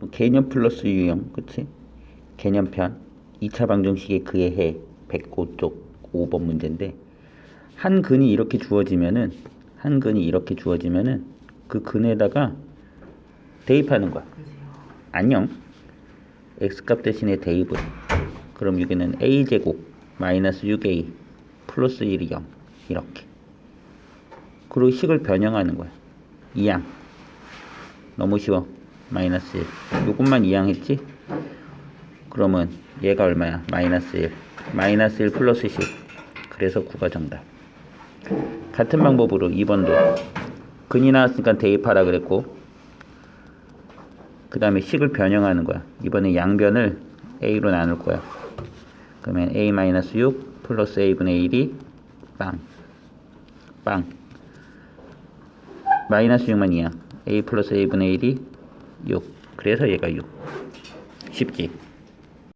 뭐 개념 플러스 유형, 그치? 개념편, 2차 방정식의 그의 해, 105쪽 5번 문제인데 한 근이 이렇게 주어지면은 한 근이 이렇게 주어지면은 그 근에다가 대입하는 거야. 안녕. x값 대신에 대입을. 그럼 여기는 a제곱 마이너스 6a 플러스 1이 0 이렇게. 그리고 식을 변형하는 거야. 이항. 너무 쉬워. 마이너스 1. 요것만 이항했지? 그러면 얘가 얼마야? 마이너스 1. 마이너스 1 플러스 10. 그래서 9가 정답. 같은 방법으로 2번도 근이 나왔으니까 대입하라 그랬고 그 다음에 식을 변형하는 거야. 이번에 양변을 a로 나눌 거야. 그러면 a-6 플러스 a분의 1이 빵. 빵. 마이너스 6만 2야. a 플러스 a분의 1이 6. 그래서 얘가 6. 쉽지?